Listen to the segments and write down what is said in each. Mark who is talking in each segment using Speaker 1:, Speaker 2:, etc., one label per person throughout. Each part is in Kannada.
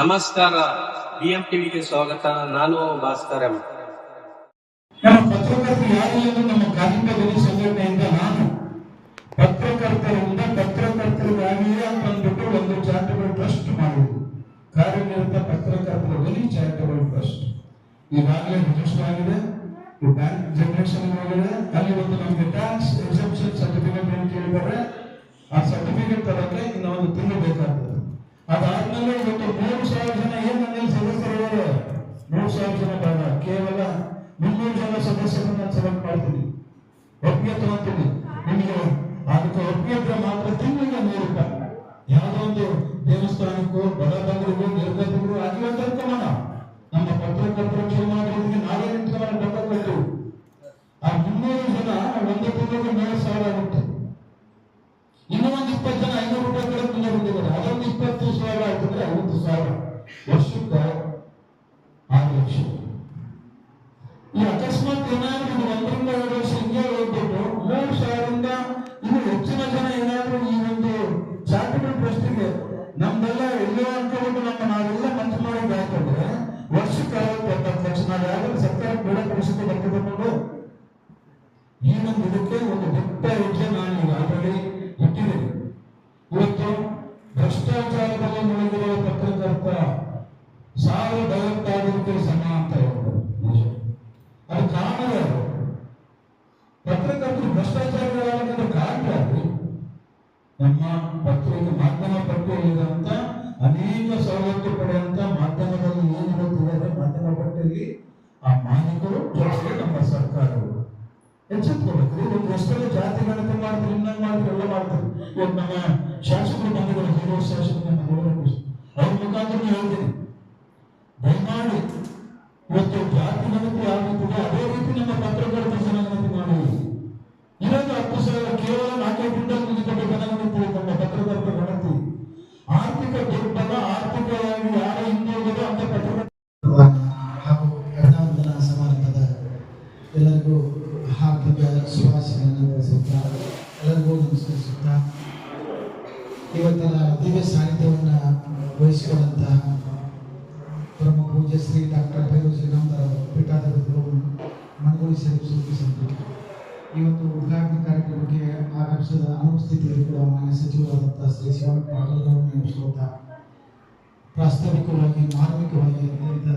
Speaker 1: ನಮಸ್ಕಾರ. ಬಿಎಂ ಟಿವಿಗೆ ಸ್ವಾಗತ. ನಾನು ಭಾಸ್ಕರ್ ಎಂ.
Speaker 2: ನಮ್ಮ ಪತ್ರಕರ್ತರು ಯಾರು ಎಂದು ನಮ್ಮ ಕಾರ್ಮಿಕ ಸಂಘಟನೆಯಿಂದ ನಾನು? ಪತ್ರಕರ್ತರಿಂದ ಪತ್ರಕರ್ತರಿಗಾಗಿಯೇ ಅಂತ ಅಂದ್ಬಿಟ್ಟು ಒಂದು ಚಾರಿಟಬಲ್ ಟ್ರಸ್ಟ್ ಮಾಡಿದ್ರು ಕಾರ್ಯನಿರತ ಪತ್ರಕರ್ತರ ಬಲಿ ಚಾರಿಟಬಲ್ ಟ್ರಸ್ಟ್. ಈಗಾಗಲೇ ರಿಜಿಸ್ಟರ್ ಆಗಿದೆ. ಬ್ಯಾಂಕ್ ಜನರೇಷನ್ ಆಗಿದೆ. ಅಲ್ಲಿ ಒಂದು ನಮಗೆ ಟ್ಯಾಕ್ಸ್ ಎಕ್ಸೆಪ್ಷನ್ ಸರ್ಟಿಫಿಕೇಟ್ ಅಂತ ಹೇಳಿದರೆ ಆ ಸರ್ಟಿಫಿಕೇಟ್ ತರಕ್ಕೆ ಇನ್ನೊಂದು ತಿಂಗಳು ಬೇಕಾಗ್ತದೆ. ಅದಾದ್ಮೇಲೆ ಇವತ್ತು ಮೂರು ಸಾವಿರ ಜನ ಏನು ನನ್ನಲ್ಲಿ ಸದಸ್ಯರಿದ್ದಾರೆ? ಮೂರು ಸಾವಿರ ಜನ ಬೇಡ. ಕೇವಲ ಮುನ್ನೂರು ಜನ ಸದಸ್ಯರನ್ನು ನಾನು ಸೆಲೆಕ್ಟ್ ಮಾಡ್ತೀನಿ. ಒಪ್ಪಿಗೆ ತಗೊಂತೀನಿ ನಿಮಗೆ? ಅದಕ್ಕೆ ಒಪ್ಪಿಗೆ ಮಾತ್ರ ತಿಂಗಳಿಗೆ ನೂರು ರೂಪಾಯಿ. ಯಾವುದೋ ಒಂದು ದೇವಸ್ಥಾನಕ್ಕೂ, ಬಡ ಬಗ್ಗರಿಗೂ ನಿರ್ಗತಿಗೂ ಆಗಿಲ್ಲ ತರ್ಕೋಣ ನಮ್ಮ ಪತ್ರಕರ್ತರ ಕ್ಷೇಮಾಭಿವೃದ್ಧಿಗೆ ನಾವೇ ನಿಂತ್ಕೊಂಡು ಡಬ್ಬ ಕೊಟ್ಟು. ಆ ಮುನ್ನೂರು ಜನ ಒಂದು ತಿಂಗಳಿಗೆ ಮೂರು ಸಾವಿರ ಆಗುತ್ತೆ ಇನ್ನೂ ಒಂದು ಇಪ್ಪತ್ತು ಜನ ಐನೂರು ರೂಪಾಯಿ ಕಡೆ ಮುಂದೆ ಬಂದಿದ್ದಾರೆ ಅದೊಂದು ಇಪ್ಪತ್ತು ಸಾವಿರ ಆಯ್ತಂದ್ರೆ ಐವತ್ತು ಸಾವಿರ ವರ್ಷಕ್ಕೆ ಆರು ಲಕ್ಷ ಈ ಅಕಸ್ಮಾತ್ ಏನಾದ್ರೂ ಇದು ಒಂದರಿಂದ ಎರಡು ವರ್ಷ ಹಿಂಗೆ ಸಾವು ಡೈರೆಕ್ಟ್ ಸಮ ಅಂತ ಹೇಳ್ಬೋದು. ಅದು ಯಾರು ಪತ್ರಕರ್ತರು ಭ್ರಷ್ಟಾಚಾರಗಳಾಗಕ್ಕೆ ಕಾರಣ ಯಾರು ನಮ್ಮ ಪತ್ರಿಕೆ ಮಾಧ್ಯಮ ಪಟ್ಟಿಯಲ್ಲಿರುವಂತ ಅನೇಕ ಸವಲತ್ತು ಪಡೆಯುವಂತ ಮಾಧ್ಯಮದಲ್ಲಿ ಏನಿರುತ್ತಿದ್ದಾರೆ, ಮಾಧ್ಯಮ ಪಟ್ಟಿಯಲ್ಲಿ ಆ ಮಾಲೀಕರು ನಮ್ಮ ಸರ್ಕಾರಗಳು ಎಚ್ಚೆತ್ಕೊಳ್ಬೇಕು. ಒಂದು ಎಷ್ಟೆಲ್ಲ ಜಾತಿ ಗಣತಿ ಮಾಡ್ತಾರೆ, ಇನ್ನೊಂದು ಮಾಡ್ತಾರೆ, ಎಲ್ಲ ಮಾಡ್ತಾರೆ. ಇವತ್ತು ನಮ್ಮ ಶಾಸಕರು ಬಂದಿದ್ದಾರೆ ಹಿರಿಯ ಶಾಸಕರು ಅವ್ರ ಮುಖಾಂತರ ಹೇಳ್ತೀನಿ ದಯಮಾಡಿ ಇವತ್ತು ಜಾತಿ ಗಣತಿ ಆಗುತ್ತಿದೆ ಅದೇ ರೀತಿ ನಮ್ಮ ಪತ್ರಕರ್ತರ ಜನಗಣತಿ ಮಾಡಿ. ಇರೋದು ಹತ್ತು ಸಾವಿರ ಕೇವಲ ನಾಲ್ಕು ಕ್ವಿಂಟಲ್ ಮುಗಿಸಬೇಕನ್ನೋದು ನಮ್ಮ ಪತ್ರಕರ್ತರ ಗಣತಿ. ಆರ್ಥಿಕ ದುರ್ಬಲ, ಆರ್ಥಿಕವಾಗಿ ಯಾರ ಹಿಂದುಳಿದ ಅಂತ ಪತ್ರಕರ್ತ
Speaker 3: ಹಾಗೂ ಸಮಾರಂಭದ ಎಲ್ಲರಿಗೂ ಹಾರ್ದಿಕ ಶುಭಾಶಯಗಳನ್ನು ತಿಳಿಸುತ್ತಾ, ಎಲ್ಲರಿಗೂ ನಮಸ್ಕರಿಸುತ್ತಾ, ಇವತ್ತಿನ ದಿವ್ಯ ಸಾನ್ನಿಧ್ಯವನ್ನು ವಹಿಸಿಕೊಂಡಂತಹ ಸೂಚಿಸಿದ್ದು ಇವತ್ತು ಉದ್ಘಾಟನಾ ಕಾರ್ಯಕ್ರಮಕ್ಕೆ ಆಗಮಿಸಿದ ಅನುಪಸ್ಥಿತಿಯಲ್ಲಿ ಕೂಡ ಮಾನ್ಯ ಸಚಿವರಾದಂಥ ಶ್ರೀ ಶಿವನ್ ಪಾಟೀಲ್ ನೆನೆಸ್ಕೊಳ್ತಾ ಪ್ರಾಸ್ತಾವಿಕವಾಗಿ, ಮಾರ್ಮಿಕವಾಗಿ ಅತ್ಯಂತ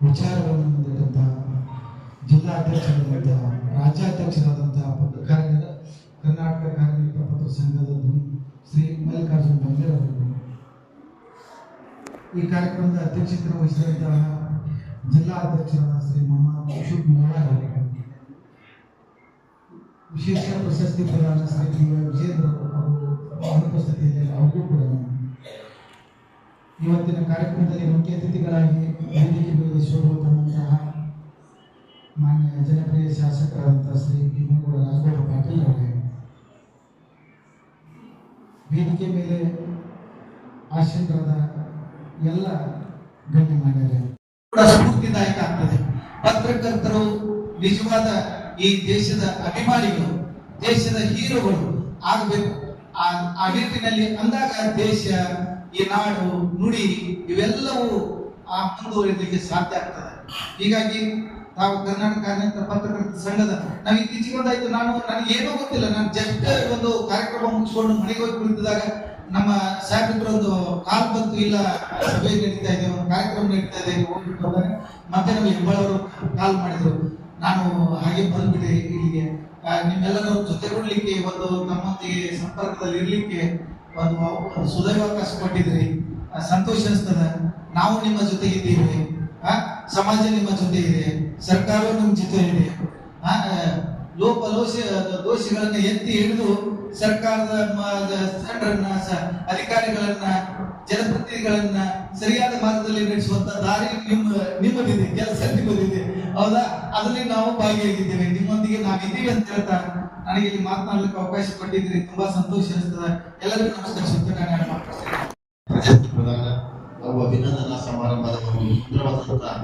Speaker 3: ವಿಚಾರಗಳನ್ನು ಮುಂದಿಟ್ಟಂತಹ ಜಿಲ್ಲಾಧ್ಯಕ್ಷರಾದಂತಹ, ರಾಜ್ಯಾಧ್ಯಕ್ಷರಾದಂತಹ ಕಾರ್ಯ ಕರ್ನಾಟಕ ಕಾರ್ಮಿಕ ಪತ್ರ ಸಂಘದ ಶ್ರೀ ಮಲ್ಲಿಕಾರ್ಜುನ್ ಬಂಗೇರ್ ಅವರು ಈ ಕಾರ್ಯಕ್ರಮದ ಅಧ್ಯಕ್ಷತೆ ವಹಿಸಿದಂತಹ ಜಿಲ್ಲಾ ಅಧ್ಯಕ್ಷರಾದ ಶ್ರೀ ಮೊಹಮ್ಮದ್ ಅಶೋಕ್ ವಿಶೇಷ ಪ್ರಶಸ್ತಿ ಪ್ರದಾನ ಶ್ರೀ ವಿಜೇಂದ್ರ ಅವರು ಅನುಪಸ್ಥಿತಿಯಲ್ಲಿ ಅವ್ರಿಗೂ ಕೂಡ ಇವತ್ತಿನ ಕಾರ್ಯಕ್ರಮದಲ್ಲಿ ಮುಖ್ಯ ಅತಿಥಿಗಳಾಗಿ ವೇದಿಕೆ ಮೇಲೆ ಮಾನ್ಯ ಜನಪ್ರಿಯ ಶಾಸಕರಾದಂತಹ ಶ್ರೀ ಭೀಮಗೌಡ ರಾಜಗೌಡ ಪಾಟೀಲ್ ಅವರೇ. ವೇದಿಕೆ ಮೇಲೆ ಆಶೀರ್ವಾದ ಎಲ್ಲ ಗಣ್ಯಮಾನ್ಯರೇ.
Speaker 4: ಕೂಡ ಸ್ಫೂರ್ತಿದಾಯಕ ಆಗ್ತದೆ. ಪತ್ರಕರ್ತರು ನಿಜವಾದ ಈ ದೇಶದ ಅಭಿಮಾನಿಗಳು, ದೇಶದ ಹೀರೋಗಳು ಆಗಬೇಕು. ಆ ನಿಟ್ಟಿನಲ್ಲಿ ಅಂದಾಗ ದೇಶ, ಈ ನಾಡು, ನುಡಿ, ಇವೆಲ್ಲವೂ ಆ ಮುಂದುವರಿಯಲಿಕ್ಕೆ ಸಾಧ್ಯ ಆಗ್ತದೆ. ಹೀಗಾಗಿ ತಾವು ಕರ್ನಾಟಕ ಕಾರ್ಯಕರ್ತರ ಪತ್ರಕರ್ತ ಸಂಘದ ನಾವು ಇತ್ತೀಚೆಗೆ ಒಂದಾಯ್ತು. ನಾನು ನನಗೆ ಏನೂ ಗೊತ್ತಿಲ್ಲ. ನಾನು ಜಸ್ಟ್ ಒಂದು ಕಾರ್ಯಕ್ರಮ ಮುಗಿಸ್ಕೊಂಡು ಮನೆಗೆ ಹೋಗಿ ಕುಳಿತಿದಾಗ ನಮ್ಮ ಒಂದು ಕಾಲ್ ಬಂತು, ಇಲ್ಲ ಸಭೆ ನಡೀತಾ ಇದೆ, ಒಂದು ಕಾರ್ಯಕ್ರಮ ನಡೀತಾ ಇದೆ ಹೋಗ್ಬಿಟ್ಟು ಮತ್ತೆ ನಮಗೆ ಹೆಬ್ಬಾಳವರು ಕಾಲ್ ಮಾಡಿದ್ರು. ನಾನು ಹಾಗೆ ಬಂದ್ಬಿಟ್ಟೆ ಇಲ್ಲಿಗೆ. ನಿಮ್ಮೆಲ್ಲರೂ ಜೊತೆಗೂಡ್ಲಿಕ್ಕೆ ಒಂದು ನಮ್ಮೊಂದಿಗೆ ಸಂಪರ್ಕದಲ್ಲಿ ಇರಲಿಕ್ಕೆ ಒಂದು ಸುದೈವಾವಕಾಶ ಕೊಟ್ಟಿದ್ರಿ. ಸಂತೋಷ ಅನಿಸ್ತದ. ನಾವು ನಿಮ್ಮ ಜೊತೆ ಇದ್ದೀವಿ. ಸಮಾಜ ನಿಮ್ಮ ಜೊತೆ ಇದೆ. ಸರ್ಕಾರವು ನಿಮ್ಮ ಜೊತೆ ಇದೆ. ಲೋಪ ಲೋಷ, ದೋಷಗಳನ್ನ ಎತ್ತಿ ಹಿಡಿದು ಸರ್ಕಾರದ ಅಧಿಕಾರಿಗಳನ್ನ, ಜನಪ್ರತಿನಿಧಿಗಳನ್ನ ಸರಿಯಾದ ಮಾರ್ಗದಲ್ಲಿ ನಡೆಸುವಂತ ದಾರಿ ನಿಮ್ಮ, ನಿಮ್ಮದಿದೆ, ಕೆಲಸ ನಿಮ್ಮದಿದೆ. ಹೌದಾ? ಅದರಲ್ಲಿ ನಾವು ಭಾಗಿಯಾಗಿದ್ದೇವೆ. ನಿಮ್ಮೊಂದಿಗೆ ನಾವಿದ್ದೀವಿ ಅಂತ ಹೇಳ್ತಾ ನನಗೆ ಇಲ್ಲಿ ಮಾತನಾಡಲಿಕ್ಕೆ ಅವಕಾಶ ಕೊಟ್ಟಿದ್ರಿ ತುಂಬಾ ಸಂತೋಷ ಅನಿಸ್ತದೆ. ಎಲ್ಲರಿಗೂ ನಮಸ್ಕರಿಸುತ್ತೆ
Speaker 5: ಅಭಿನಂದನಾ ಸಮಾರಂಭದ ಒಂದು ಸುಂದರವಾದಂತಹ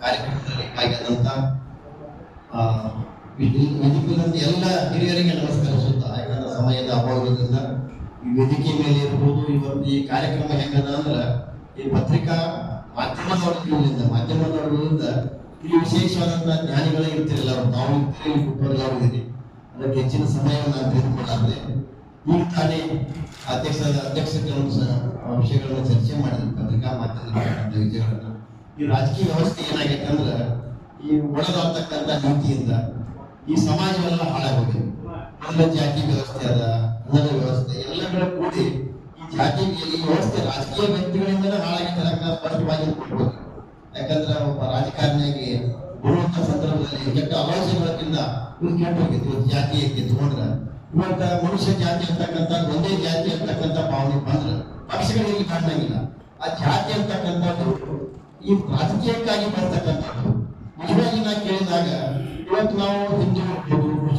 Speaker 5: ಕಾರ್ಯಕ್ರಮದಲ್ಲಿ ವೇದಿಕೆಯಲ್ಲಿ ಎಲ್ಲ ಹಿರಿಯರಿಗೆ ನಮಸ್ಕರಿಸುತ್ತಾ ಸಮಯದ ಅಭಾವದಿಂದ ಈ ವೇದಿಕೆ ಮೇಲೆ ಇರಬಹುದು ಇವತ್ತು ಈ ಕಾರ್ಯಕ್ರಮ ಹೆಂಗದ ಅಂದ್ರೆ ಈ ಪತ್ರಿಕಾ ಮಾಧ್ಯಮದವರಿಂದ ಮಾಧ್ಯಮದವರಿಂದ ಇಲ್ಲಿ ವಿಶೇಷವಾದಂತಹ ಜ್ಞಾನಿಗಳೇ ಇರ್ತಿರಲಿಲ್ಲ ನಾವು ಇರ್ತೀರಿ ಇದ್ದೀರಿ ಅದಕ್ಕೆ ಹೆಚ್ಚಿನ ಸಮಯವನ್ನು ನಾನು ತೆಗೆದುಕೊಳ್ಳಾದ್ರೆ ಈಗ ತಾನೇ ಕೆಲವು ಆ ವಿಷಯಗಳನ್ನು ಚರ್ಚೆ ಮಾಡಿದ್ರು ಪತ್ರಿಕಾ ಮಾಧ್ಯಮದ ವಿಷಯಗಳನ್ನ ಈ ರಾಜಕೀಯ ವ್ಯವಸ್ಥೆ ಏನಾಗೈತೆ ಅಂದ್ರೆ ಈ ಒಳಗಾಗ್ತಕ್ಕಂಥ ನೀತಿಯಿಂದ ಈ ಸಮಾಜವೆಲ್ಲ ಹಾಳಾಗೋಗಿದೆ. ಎಲ್ಲ ಜಾತಿ ವ್ಯವಸ್ಥೆ ಅದ ಅನ್ನದ ವ್ಯವಸ್ಥೆ ಎಲ್ಲಗಳ ಕೂಡಿ ಈ ಜಾತಿ ಈ ವ್ಯವಸ್ಥೆ ರಾಜಕೀಯ ವ್ಯಕ್ತಿಗಳಿಂದಲೇ ಹಾಳಾಗಿ ಅಂತ ಸ್ಪಷ್ಟವಾಗಿ ಯಾಕಂದ್ರೆ ಒಬ್ಬ ರಾಜಕಾರಣಿಯಾಗಿ ಬರುವಂತ ಸಂದರ್ಭದಲ್ಲಿ ಕೆಟ್ಟ ಆಲೋಚನೆಗಳಿಂದ ಇವ್ರು ಕೆಟ್ಟ ಹೋಗಿತ್ತು ಒಂದು ಜಾತಿ ತಗೊಂಡ್ರೆ ಇವತ್ತ ಮನುಷ್ಯ ಜಾತಿ ಅಂತಕ್ಕಂಥ, ಒಂದೇ ಜಾತಿ ಅಂತಕ್ಕಂಥ ಭಾವನೆ ಬಂದ್ರೆ ಪಕ್ಷಗಳಲ್ಲಿ ಕಾಣಂಗಿಲ್ಲ. ಆ ಜಾತಿ ಅಂತಕ್ಕಂಥದ್ದು ಈ ರಾಜಕೀಯಕ್ಕಾಗಿ ಬರ್ತಕ್ಕಂಥದ್ದು. ನಿಜವಾಗಿ ಕೇಳಿದಾಗ, ಇವತ್ತು ನಾವು ಹಿಂದೂ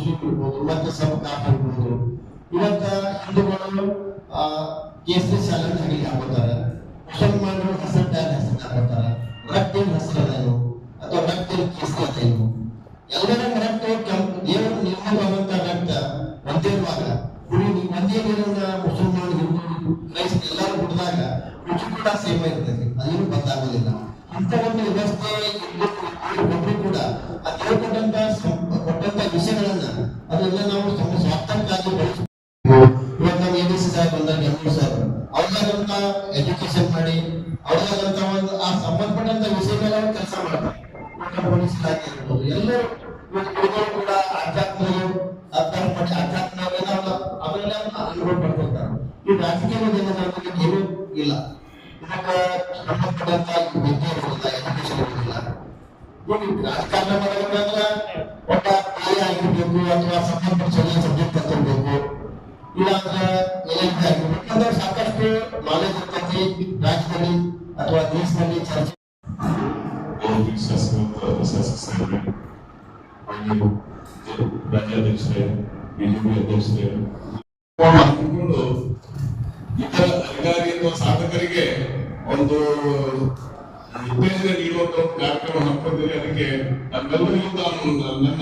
Speaker 5: ಮುಸ್ಲಿಂ ಇರ್ಬೋದು ಮತ್ತೆ ಸಬ್ ಕಾಪ್ ಇರ್ಬೋದು ಇವತ್ತ ಹಿಂದೂಗಳು ಕೇಸರಿ ಶಾಲೆಯನ್ನು ಹಂಗೆ ಹಾಕೋತಾರೆ ಮುಸಲ್ಮಾನರು ಹಸರ್ ಟ್ಯಾಗ್ ಹೆಸರು ಹಾಕೋತಾರೆ ರಕ್ತಿನ ಹೆಸರು ಅಥವಾ ರಕ್ತಿನ ಕೇಸರಿ ಅದೇನು ಎಲ್ಲರ ರಕ್ತ ದೇವರ ನಿರ್ಮಲವಾದಂತ ರಕ್ತ ಒಂದೇ ಭಾಗ. ಕುಡಿ ಒಂದೇ ನೀರಿಂದ ಮುಸಲ್ಮಾನ ಹಿಂದೂ ಕ್ರೈಸ್ತ ಎಲ್ಲರೂ ಕುಡಿದಾಗ ರುಚಿ ಕೂಡ ಸೇಮ್ ಇರ್ತದೆ ಅದೇನು ಗೊತ್ತಾಗೋದಿಲ್ಲ ಇಂಥ ಒಂದು ವ್ಯವಸ್ಥೆ ಒಬ್ಬರು ಕೂಡ ಅದೇ ಕೊಟ್ಟಂತ ಇಲಾಖೆ ಇರ್ಬೋದು ಎಲ್ಲರೂ ಹುಡುಗರು ಕೂಡ ಅಧ್ಯಾತ್ಮಗಳು ಅಧ್ಯಾತ್ಮ ಮಾಡಿ ಅಧ್ಯಾತ್ಮ ಅವೆಲ್ಲ ಅನುಭವ ಪಡ್ಕೊಳ್ತಾರೆ. ಈ ರಾಜಕೀಯದ ಏನು ಇಲ್ಲ. ಇದಕ್ಕೆ ಸಂಬಂಧಪಟ್ಟಂತ ವಿದ್ಯೆ ಇರೋದಿಲ್ಲ ಎಜುಕೇಶನ್ ಇರೋದಿಲ್ಲ ಈಗ ರಾಜಕಾರಣ ಮಾಡಬೇಕಂದ್ರ ಒಬ್ಬ ತಾಯಿ ಆಗಿರ್ಬೇಕು ಅಥವಾ ಸಂಬಂಧಪಟ್ಟ ಸಬ್ಜೆಕ್ಟ್ ತಗೊಳ್ಬೇಕು ಇಲ್ಲಾಂದ್ರೆ ಎಲ್ ಆಗಿರ್ಬೇಕು. ಸಾಕಷ್ಟು ನಾಲೆಜ್ ಇರ್ತೈತಿ, ರಾಜ್ಯದಲ್ಲಿ ಅಥವಾ ದೇಶದಲ್ಲಿ ಚರ್ಚೆ
Speaker 6: ಗೌರವ ಶಾಸಕರ ಅಥವಾ ಸಾಧಕರಿಗೆ ಒಂದು ಉತ್ತೇಜನ ನೀಡುವಂತ ಒಂದು ಕಾರ್ಯಕ್ರಮ ಹಾಕೊಂಡಿರಿ ಅದಕ್ಕೆ ನಮ್ಮೆಲ್ಲರಿಗೂ ನಾನು ನನ್ನ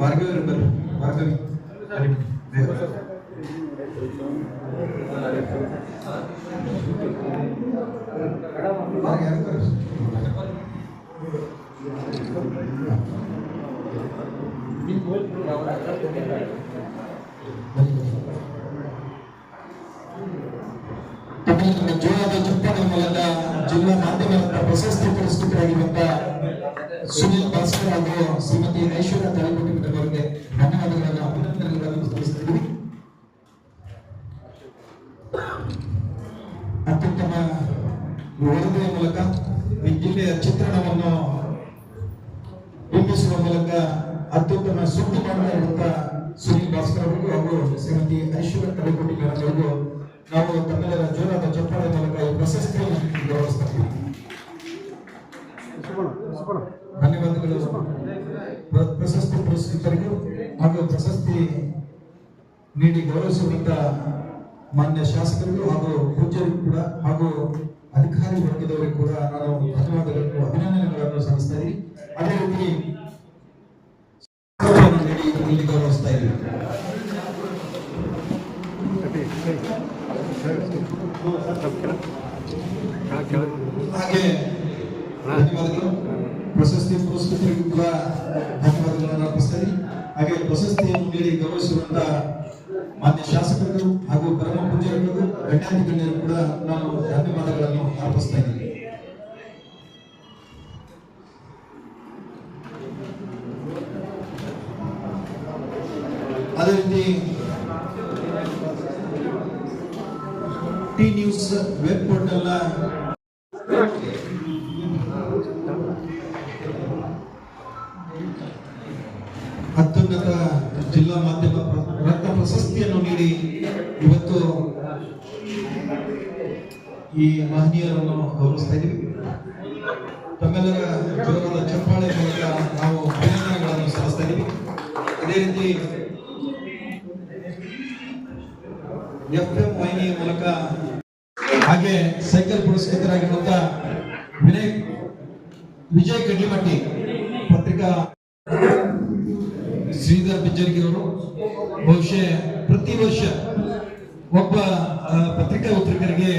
Speaker 2: ಭಾರ್ಗವಿ ಅವರು ಬರ್ರಿ ಭಾರ್ಗವಿ ತಮಗೆ ಜೋರಾದ ಚಪ್ಪಾಳೆ ಮೂಲಕ ಜಿಲ್ಲಾ ಮಾಧ್ಯಮ ರತ್ನ ಪ್ರಶಸ್ತಿ ಪುರಸ್ಕೃತರಾಗಿರುವಂತಹ ಸುನಿಲ್ ಭಾಸ್ಕರ್ ಹಾಗೂ ಶ್ರೀಮತಿ ಐಶ್ವರ್ಯ ತಲೆಪಟ್ಟಿ ಅವರಿಗೆ ಧನ್ಯವಾದಗಳನ್ನು ಅಭಿನಂದನೆಗಳನ್ನು ಸಲ್ಲಿಸುತ್ತಿದ್ದೀವಿ ಅತ್ಯುತ್ತಮ ವರದಿಯ ಮೂಲಕ ಈ ಜಿಲ್ಲೆಯ ಚಿತ್ರಣವನ್ನು ಬಿಂಬಿಸುವ ಮೂಲಕ ಅತ್ಯುತ್ತಮ ಸುದ್ದಿ ಮಾಡಿರುವಂತಹ ಸುನಿಲ್ ಭಾಸ್ಕರ್ ಅವರಿಗೂ ಹಾಗೂ ಶ್ರೀಮತಿ ಐಶ್ವರ್ಯ ತಲೆಪಟ್ಟಿ ಅವರಿಗೂ ನಾವು ತಮ್ಮೆಲ್ಲರ ಜೋರಾದ ಚಪ್ಪಾಳೆ ಮೂಲಕ ಈ ಪ್ರಶಸ್ತಿಯನ್ನು ಗೌರವಿಸ್ತಾ ಧನ್ಯವಾದಗಳು. ಪ್ರ- ಪ್ರಶಸ್ತಿ ಪುರಸ್ಕೃತರಿಗೂ ಹಾಗೂ ಪ್ರಶಸ್ತಿ ನೀಡಿ ಗೌರವಿಸುವಂತ ಮಾನ್ಯ ಶಾಸಕರಿಗೂ ಹಾಗೂ ಪೂಜ್ಯರಿಗೂ ಕೂಡ ಹಾಗೂ ಅಧಿಕಾರಿ ವರ್ಗದವರಿಗೂ ಕೂಡ ನಾನು ಧನ್ಯವಾದಗಳನ್ನು ಅಭಿನಂದನೆಗಳನ್ನು ಸಲ್ಲಿಸ್ತಾ ಇದ್ದೀನಿ. ಅದೇ ರೀತಿ ನೀಡಿ ಗೌರವಿಸ್ತಾ ಇದ್ದೀವಿ ಹಾಗೆ ಧನ್ಯವಾದಗಳು. ಪ್ರಶಸ್ತಿ ಪುರಸ್ಕೃತರಿಗೂ ಕೂಡ ಧನ್ಯವಾದಗಳನ್ನು ಅರ್ಪಿಸ್ತಾರೆ ಹಾಗೆ ಪ್ರಶಸ್ತಿಯನ್ನು ನೀಡಿ ಗೌರವಿಸಿರುವಂತಹ ಮಾನ್ಯ ಶಾಸಕರು ಹಾಗೂ ಪರಮ ಪೂಜ್ಯರಿಗೂ ಗಣ್ಯಾತಿ ಕೂಡ ನಾನು ಧನ್ಯವಾದಗಳನ್ನು ಅರ್ಪಿಸ್ತಾ ಇದ್ದೀನಿ. ವೆಬ್ ಪೋರ್ಟಲ್ ಅತ್ಯುನ್ನತ ಜಿಲ್ಲಾ ಮಾಧ್ಯಮ ರತ್ನ ಪ್ರಶಸ್ತಿಯನ್ನು ನೀಡಿ ಇವತ್ತು ಈ ಮಹನೀಯರನ್ನು ಗೌರವಿಸ್ತಾ ಇದ್ದೀವಿ. ತಮ್ಮೆಲ್ಲರ ಜೋರಾದ ಚಪ್ಪಾಳೆ ಮೂಲಕ ನಾವು ಅಭಿನಂದನೆಗಳನ್ನು ಸಲ್ಲಿಸ್ತಾ ಇದ್ದೀವಿ. ಅದೇ ರೀತಿ ಎಫ್ ಎಂ ವಾಹಿನಿಯ ಮೂಲಕ ಹಾಗೆ ಸೈಕಲ್ ಪುರಸ್ಕೃತರಾಗಿರುವಂತ ವಿನಯ್, ವಿಜಯ್ ಕಡ್ಲಿಮಟ್ಟಿ ಪತ್ರಿಕಾ ಶ್ರೀಧರ್ ಬಿಜ್ಜರ್ಗಿರವರು. ಬಹುಶಃ ಪ್ರತಿ ವರ್ಷ ಒಬ್ಬ ಪತ್ರಿಕಾ ಪತ್ರಿಕರಿಗೆ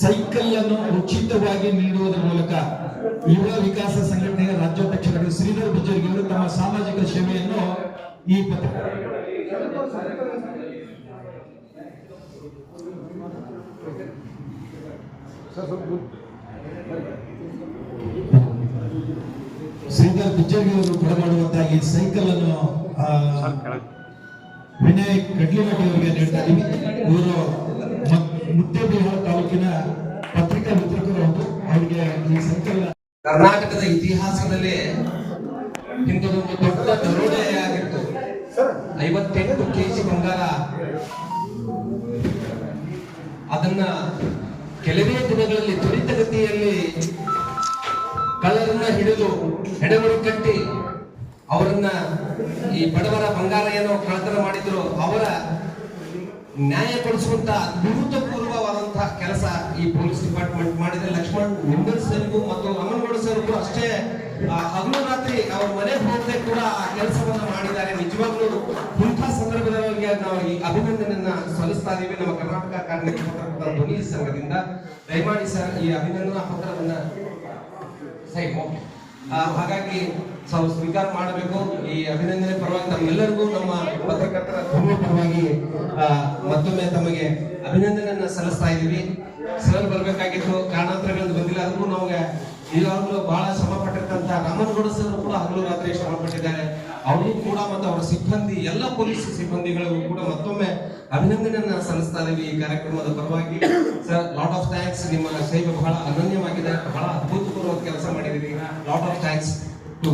Speaker 2: ಸೈಕಲ್ ಅನ್ನು ಉಚಿತವಾಗಿ ನೀಡುವುದರ ಮೂಲಕ ಯುವ ವಿಕಾಸ ಸಂಘಟನೆಯ ರಾಜ್ಯಾಧ್ಯಕ್ಷರಾಗಿ ಶ್ರೀಧರ್ ಬಿಜ್ಜರ್ಗಿಯವರು ತಮ್ಮ ಸಾಮಾಜಿಕ ಸೇವೆಯನ್ನು ಈ ಪತ್ರಿಕಾ ಶ್ರೀಧರ್ ಪಿಚ್ಚರ್ಗೆ ಅವರು ಕೊಡಮಾಡುವಂತಹ ಈ ಸೈಕಲ್ ಅನ್ನು ವಿನಯ್ ಕಡ್ಲಿಮಠಿ ಅವರಿಗೆ ನೀಡ್ತಾ ಇದ್ದೀವಿ. ಇವರು ಮುತ್ತೇಬಿಹಾಳ ತಾಲೂಕಿನ ಪತ್ರಿಕಾ ವಿತರಕರು ಅವರಿಗೆ ಈ ಸೈಕಲ್
Speaker 1: ಕರ್ನಾಟಕದ ಇತಿಹಾಸದಲ್ಲಿ ಇಂಥದೊಂದು ದೊಡ್ಡ ದರೋಡೆ ಆಗಿತ್ತು. ಐವತ್ತೆಂಟು ಕೆಜಿ ಬಂಗಾರ. ಅದನ್ನ ಕೆಲವೇ ದಿನಗಳಲ್ಲಿ ತ್ವರಿತಗತಿಯಲ್ಲಿ ಕಳ್ಳರನ್ನ ಹಿಡಿದು ಹೆಡಗುಡಿ ಕಟ್ಟಿ ಅವರನ್ನ ಈ ಬಡವರ ಬಂಗಾರ ಏನೋ ಕಳತನ ಮಾಡಿದ್ರು, ಅವರ ನ್ಯಾಯ ಕೊಡಿಸುವಂತ ಅದ್ಭುತಪೂರ್ವವಾದಂತಹ ಕೆಲಸ ಈ ಪೊಲೀಸ್ ಡಿಪಾರ್ಟ್ಮೆಂಟ್ ಮಾಡಿದೆ. ಲಕ್ಷ್ಮಣ್ ನಿಂಬಲ್ ಸರ್ಗೂ ಮತ್ತು ರಮಣಗೌಡ ಸರ್ಗೂ ಅಷ್ಟೇ ಹಗಲು ರಾತ್ರಿ ಅವ್ರ ಮನೆ ಹೋಗದೆ ಕೂಡ ಆ ಕೆಲಸವನ್ನ ಮಾಡಿದ್ದಾರೆ. ನಿಜವಾಗ್ಲೂ ಇಂಥ ಸಂದರ್ಭದಲ್ಲಿ ನಾವು ಈ ಅಭಿನಂದನೆಯನ್ನ ಸಲ್ಲಿಸ್ತಾ ಇದೀವಿ. ನಮ್ಮ ಕರ್ನಾಟಕ ಕಾರ್ಮಿಕ ಪತ್ರಕರ್ತರ ಧ್ವನಿ ಸಂಘದಿಂದ. ದಯಮಾಡಿ ಸರ್, ಈ ಅಭಿನಂದನಾ ಪತ್ರವನ್ನ ಸೈ ಓಕೆ ಹಾಗಾಗಿ ಸ್ವೀಕಾರ ಮಾಡಬೇಕು. ಈ ಅಭಿನಂದನೆ ಪರವಾಗಿ ತಮ್ಮೆಲ್ಲರಿಗೂ ನಮ್ಮ ಪತ್ರಕರ್ತರ ಧ್ವನಿಯ ಪರವಾಗಿ ಮತ್ತೊಮ್ಮೆ ತಮಗೆ ಅಭಿನಂದನೆಯನ್ನ ಸಲ್ಲಿಸ್ತಾ ಇದ್ದೀವಿ. ಸರ್ ಬರಬೇಕಾಗಿತ್ತು ಕಾರಣಾಂತರಗಳಿಂದ ಬಂದಿಲ್ಲ. ಅದಕ್ಕೂ ನಮಗೆ ಈಗಾಗಲೂ ಬಹಳ ಶ್ರಮ ಪಟ್ಟಿರ್ತಂತ ರಾಮನಗೌಡ ಸರ್ ಕೂಡ ಹಗಲು ರಾತ್ರಿ ಶ್ರಮ ಪಟ್ಟಿದ್ದಾರೆ ಅವರು ಕೂಡ ಮತ್ತು ಅವರ ಸಿಬ್ಬಂದಿ, ಎಲ್ಲ ಪೊಲೀಸ್ ಸಿಬ್ಬಂದಿಗಳಿಗೂ ಕೂಡ ಮತ್ತೊಮ್ಮೆ ಅಭಿನಂದನೆಯನ್ನ ಸಲ್ಲಿಸ್ತಾ ಇದ್ದೀವಿ ಈ ಕಾರ್ಯಕ್ರಮದ ಪರವಾಗಿ. ಸರ್ ಲಾಟ್ ಆಫ್ ಥ್ಯಾಂಕ್ಸ್ ನಿಮ್ಮ ಸೇವೆ ಬಹಳ ಅನನ್ಯವಾಗಿದೆ. ಬಹಳ ಅದ್ಭುತಪೂರ್ವ ಕೆಲಸ ಮಾಡಿದ್ದೀವಿ ಲಾಟ್ ಆಫ್ ಥ್ಯಾಂಕ್ಸ್ ಟು